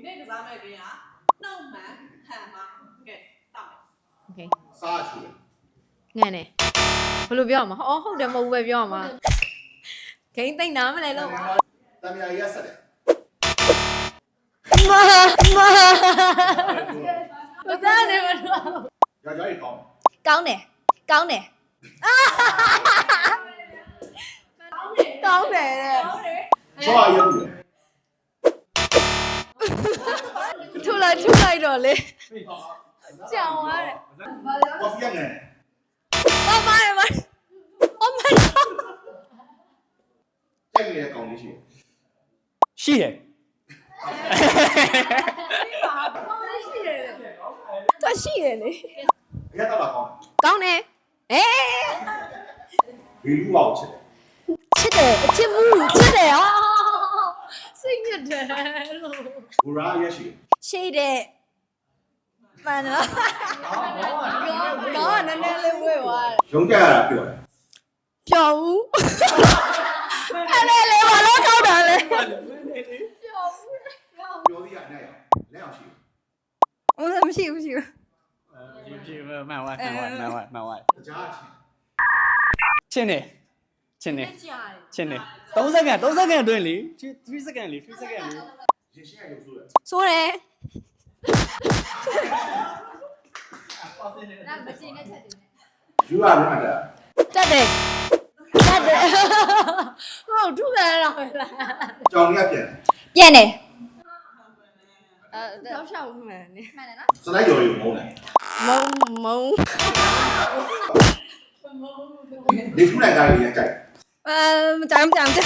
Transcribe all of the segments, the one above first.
နေ့ကစားမဲ့တွင်ကနှုတ်မှန်ဟန်မှကဲစောင့် โอเค စားချူတယ် ငန်းနေဘယ်လိုပြောရမှာအော်ဟုတ်တယ်မဟုတ်ဘူးပဲပြောရမှာဂိမ်းသိမ့်နားမလဲလို့ တမယာကြီးကဆက်တယ် မမဘာသာနေမလို့ ယောက်ျားကြီးကောင်း ကောင်းတယ်ကောင်းတယ်ကောင်းတယ်တဲ့ ချောရရုပ်တယ် ထူလိုက်ထူလိုက်တော့လေကြောင်သွားတယ်ကော်ဖီကငန်ဘာမရမအမတက်နေတဲ့ကောင်လေးရှိတယ်ရှိတယ်တော့ရှိရလေအရက်တော့လာကောင်းကောင်းတယ်အေးဘီလူအောင်ချစ်တယ်ချစ်တယ်အချစ်မှုချစ်တယ်ဟာစိတ်ညစ်တယ်လို့ဘူရာရက်ရှိတယ် ရှိတယ်မှန်တော့ကောင်းနည်းနည်းလေးဝေ့သွားတယ်ရုံးကြရတာပြောတယ်ပျော်ဘူးအဲ့လေလေဘာလို့ကောက်တာလဲပြောသေးရနဲ့လက်အောင်ရှိတယ်ဟုတ်တယ်မရှိဘူးမရှိဘူးဒီဒီမှန်ဝိုင်းမှန်ဝိုင်းမှန်ဝိုင်းမှန်ဝိုင်းကြားချင်းချင်းနေချင်းနေချင်းနေ3စက္ကန့်3စက္ကန့်အတွင်းလေ3စက္ကန့်လေ3စက္ကန့်လေ ရင်ရှင်းရရုပ်ဆိုးတယ်ဆိုးတယ်ယူရလည်းမှတ်တာတက်တယ်တက်တယ်ဟုတ်ထုခဲ့ရတာပဲလားကြောင်ကြီးကပြန်ပြက်နေအဲတော့ရှောက်မှန်နေစလိုက်ရော်ရုံမုန်းတယ်မုံမုံနေထူးလိုက်တာကြီးရဲ့ကြိုက်အဲမကြမ်းကြမ်းကြ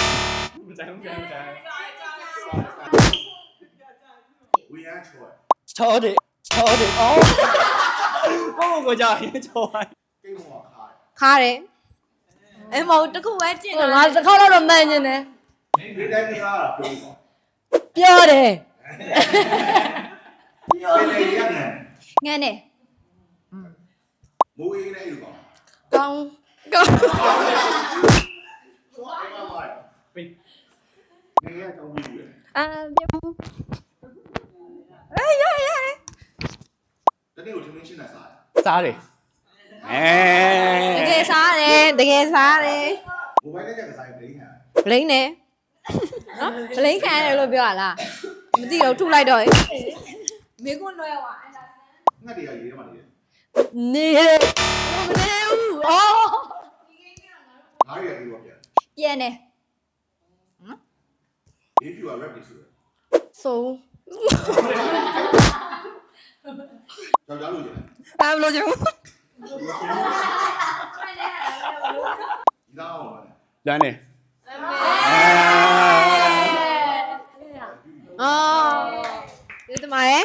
မကြိုင်ဘူးကြိုင်ကြိုင်ဝီယ န်ချောချောတယ်ချောတယ်အော်ဘောဘောကြာရင်ချောပါကိန်းမောခါခါတယ်အဲမဟုတ်တခုပဲကျင်ငါတစ်ခေါက်တော့မှန်နေတယ်ဒီတိုင်းကစားတာပြောပါပြောတယ်ပင်လေရငန်ငန်းနေမိုးအေးနဲ့အဲ့လိုကောင်ကောင်းကောင်းနေရကောင်းပြီလေ အာပြမအေးရရ တ နေ့ကိုထမင်းရှင်းနေစားစားတယ်အဲတကယ်စားတယ်တကယ်စားတယ်မိုဘိုင်းနဲ့ကြကစားရင်ပြင်းခံဘလိန်နဲ့နော်ဘလိန်ခံရတယ်လို့ပြောရလားမသိတော့ထုလိုက်တော့မေကွန်းလွဲသွားငှက်တွေကရေးထဲမှာနေတယ်နေမနေဘူးအော်ငါးရက်ပြီးတော့ပြန်ပြန်နေလေးဖြူက rap တွေဆိုရယ်ဆိုကြော က်ကြလို့ကျင်တယ်ဘာလို့ကြောင့်ဒီသားအောင်ပါလေလမ်းနေအော်ဒီတမရဲ့